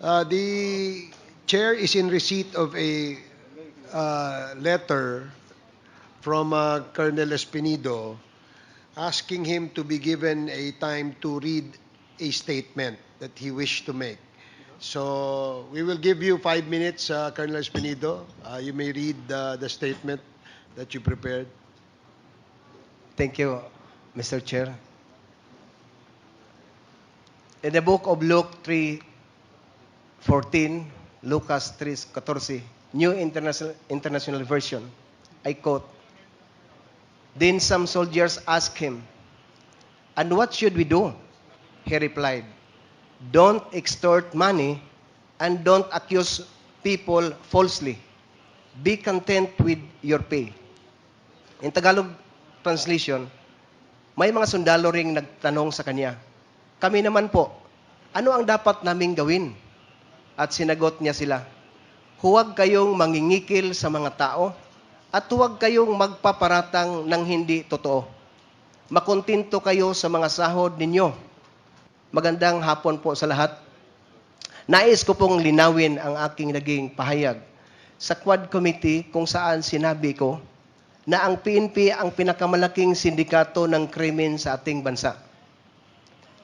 Uh, the chair is in receipt of a uh, letter from uh, Colonel Espinido asking him to be given a time to read a statement that he wished to make. So we will give you five minutes, uh, Colonel Espinido. Uh, you may read uh, the statement that you prepared. Thank you, Mr. Chair. In the book of Luke 3:14, Lucas 3:14, New International International Version, I quote, Then some soldiers asked him, "And what should we do?" He replied, "Don't extort money and don't accuse people falsely. Be content with your pay." In Tagalog translation, may mga sundalo ring nagtanong sa kanya, kami naman po, ano ang dapat naming gawin? At sinagot niya sila, huwag kayong mangingikil sa mga tao at huwag kayong magpaparatang ng hindi totoo. Makontinto kayo sa mga sahod ninyo. Magandang hapon po sa lahat. Nais ko pong linawin ang aking naging pahayag sa Quad Committee kung saan sinabi ko na ang PNP ang pinakamalaking sindikato ng krimen sa ating bansa.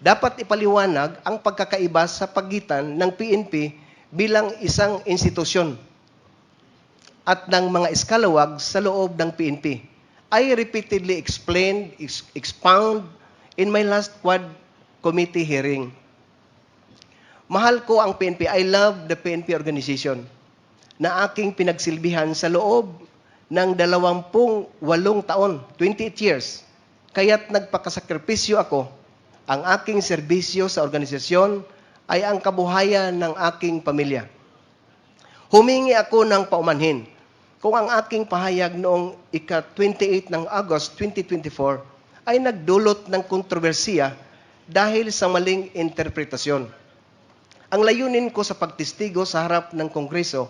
Dapat ipaliwanag ang pagkakaiba sa pagitan ng PNP bilang isang institusyon at ng mga eskalawag sa loob ng PNP. I repeatedly explained, ex- expound in my last Quad Committee hearing. Mahal ko ang PNP. I love the PNP organization na aking pinagsilbihan sa loob ng dalawampung walong taon, 28 years. Kaya't nagpakasakripisyo ako. Ang aking serbisyo sa organisasyon ay ang kabuhayan ng aking pamilya. Humingi ako ng paumanhin kung ang aking pahayag noong ika-28 ng August 2024 ay nagdulot ng kontrobersiya dahil sa maling interpretasyon. Ang layunin ko sa pagtistigo sa harap ng Kongreso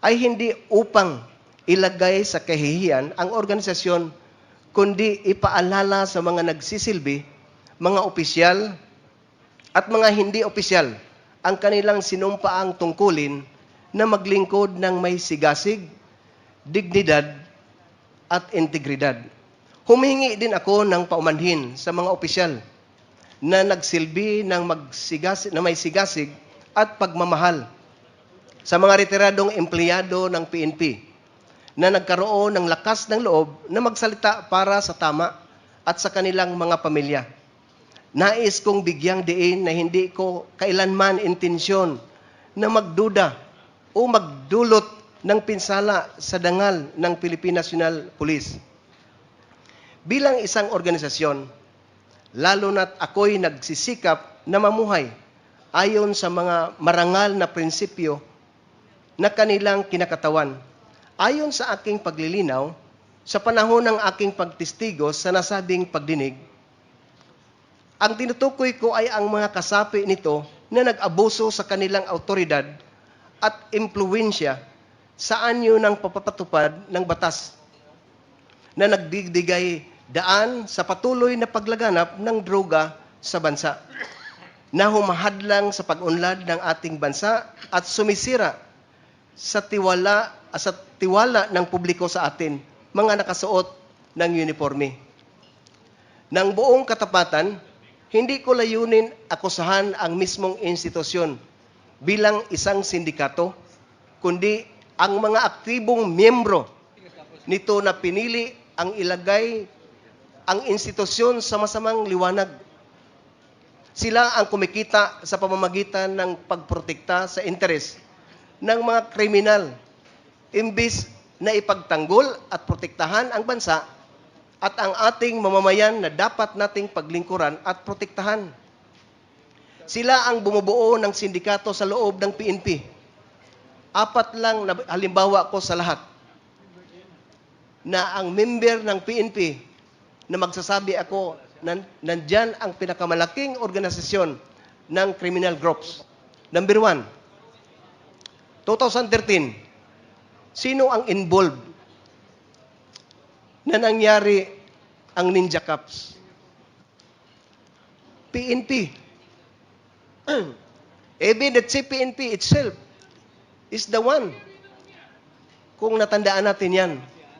ay hindi upang ilagay sa kahihiyan ang organisasyon, kundi ipaalala sa mga nagsisilbi, mga opisyal, at mga hindi opisyal ang kanilang sinumpaang tungkulin na maglingkod ng may sigasig, dignidad, at integridad. Humingi din ako ng paumanhin sa mga opisyal na nagsilbi ng magsigasig, na may sigasig at pagmamahal sa mga retiradong empleyado ng PNP na nagkaroon ng lakas ng loob na magsalita para sa tama at sa kanilang mga pamilya. Nais kong bigyang diin na hindi ko kailanman intensyon na magduda o magdulot ng pinsala sa dangal ng Philippine National Police. Bilang isang organisasyon, lalo na't ako'y nagsisikap na mamuhay ayon sa mga marangal na prinsipyo na kanilang kinakatawan. Ayon sa aking paglilinaw, sa panahon ng aking pagtistigo sa nasabing pagdinig, ang tinutukoy ko ay ang mga kasapi nito na nag-abuso sa kanilang autoridad at impluensya sa anyo ng papapatupad ng batas na nagbibigay daan sa patuloy na paglaganap ng droga sa bansa na humahadlang sa pag-unlad ng ating bansa at sumisira sa tiwala sa tiwala ng publiko sa atin, mga nakasuot ng uniforme. Nang buong katapatan, hindi ko layunin akusahan ang mismong institusyon bilang isang sindikato, kundi ang mga aktibong miyembro nito na pinili ang ilagay ang institusyon sa masamang liwanag. Sila ang kumikita sa pamamagitan ng pagprotekta sa interes ng mga kriminal imbis na ipagtanggol at protektahan ang bansa at ang ating mamamayan na dapat nating paglingkuran at protektahan. Sila ang bumubuo ng sindikato sa loob ng PNP. Apat lang na halimbawa ko sa lahat na ang member ng PNP na magsasabi ako nan, nandyan ang pinakamalaking organisasyon ng criminal groups. Number one, 2013, sino ang involved na nangyari ang Ninja Cups? PNP. Even the CPNP itself is the one. Kung natandaan natin yan,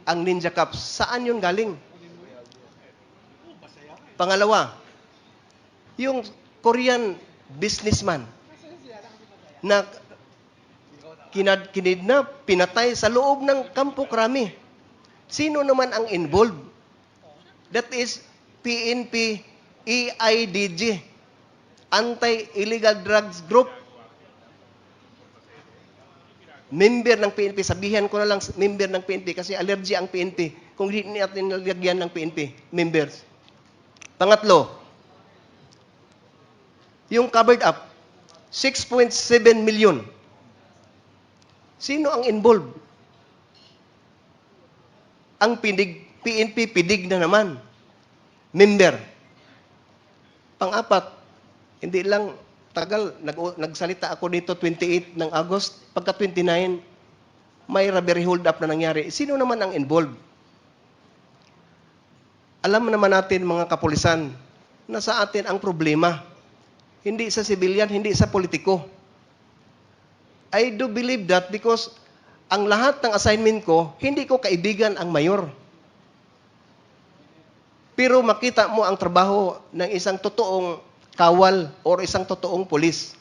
ang Ninja Cups, saan yun galing? Pangalawa, yung Korean businessman na kinad kinidnap, pinatay sa loob ng Kampo Krami. Sino naman ang involved? That is PNP EIDG, Anti-Illegal Drugs Group. Member ng PNP, sabihan ko na lang member ng PNP kasi allergy ang PNP. Kung hindi natin nilagyan ng PNP, members. Pangatlo, yung covered up, 6.7 million. Sino ang involved? Ang pinig, PNP pidig na naman. Member. Pang-apat, hindi lang tagal, nag, nagsalita ako dito 28 ng August, pagka 29, may robbery hold up na nangyari. Sino naman ang involved? Alam naman natin mga kapulisan na sa atin ang problema. Hindi sa civilian, hindi sa politiko. I do believe that because ang lahat ng assignment ko, hindi ko kaibigan ang mayor. Pero makita mo ang trabaho ng isang totoong kawal or isang totoong pulis.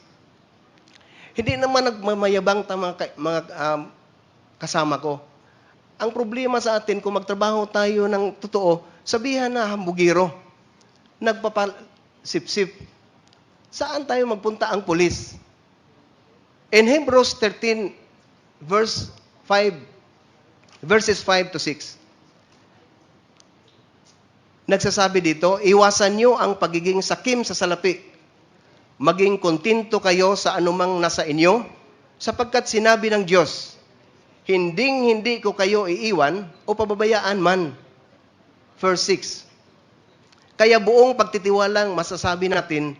Hindi naman nagmamayabang ta mga, mga um, kasama ko. Ang problema sa atin, kung magtrabaho tayo ng totoo, sabihan na hambugiro. Nagpapasip-sip. Saan tayo magpunta ang pulis? In Hebrews 13, verse 5, verses 5 to 6, nagsasabi dito, iwasan nyo ang pagiging sakim sa salapi. Maging kontento kayo sa anumang nasa inyo, sapagkat sinabi ng Diyos, Hinding hindi ko kayo iiwan o pababayaan man. Verse 6. Kaya buong pagtitiwalang masasabi natin,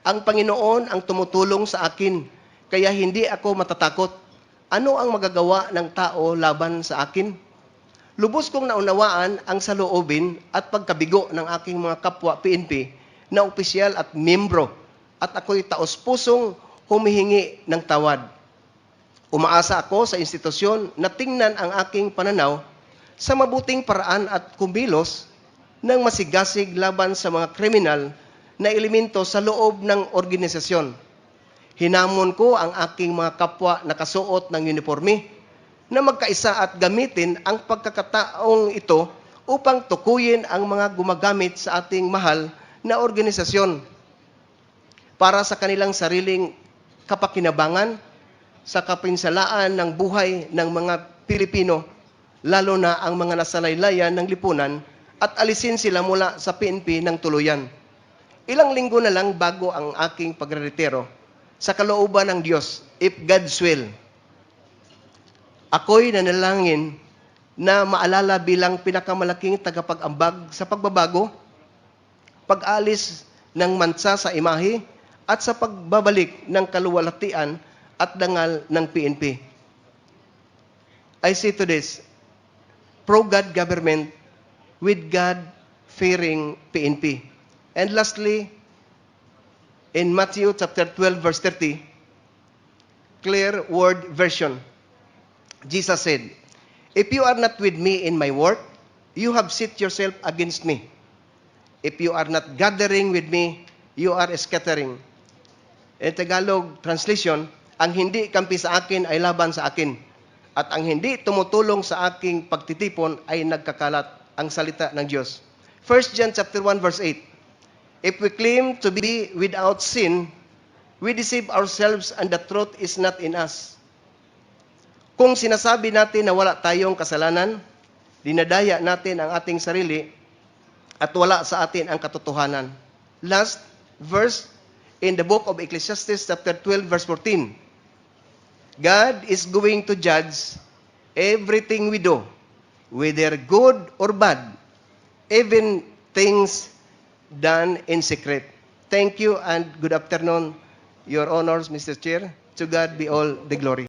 ang Panginoon ang tumutulong sa akin, kaya hindi ako matatakot. Ano ang magagawa ng tao laban sa akin? Lubos kong naunawaan ang saloobin at pagkabigo ng aking mga kapwa PNP na opisyal at membro at ako'y taos-pusong humihingi ng tawad. Umaasa ako sa institusyon na tingnan ang aking pananaw sa mabuting paraan at kumilos ng masigasig laban sa mga kriminal na elemento sa loob ng organisasyon. Hinamon ko ang aking mga kapwa na kasuot ng uniforme na magkaisa at gamitin ang pagkakataong ito upang tukuyin ang mga gumagamit sa ating mahal na organisasyon para sa kanilang sariling kapakinabangan sa kapinsalaan ng buhay ng mga Pilipino, lalo na ang mga nasalaylayan ng lipunan at alisin sila mula sa PNP ng tuluyan. Ilang linggo na lang bago ang aking pagreretiro sa kalooban ng Diyos, if God's will, ako'y nanalangin na maalala bilang pinakamalaking tagapag-ambag sa pagbabago, pag-alis ng mansa sa imahe, at sa pagbabalik ng kaluwalhatian at dangal ng PNP. I say to this, pro-God government with God-fearing PNP. And lastly, in Matthew chapter 12 verse 30, clear word version, Jesus said, If you are not with me in my work, you have set yourself against me. If you are not gathering with me, you are scattering. In Tagalog translation, ang hindi kampi sa akin ay laban sa akin. At ang hindi tumutulong sa aking pagtitipon ay nagkakalat ang salita ng Diyos. 1 John chapter 1 verse 8. If we claim to be without sin, we deceive ourselves and the truth is not in us. Kung sinasabi natin na wala tayong kasalanan, dinadaya natin ang ating sarili at wala sa atin ang katotohanan. Last verse in the book of Ecclesiastes chapter 12 verse 14. God is going to judge everything we do, whether good or bad, even things done in secret. Thank you and good afternoon, Your Honors, Mr. Chair. To God be all the glory.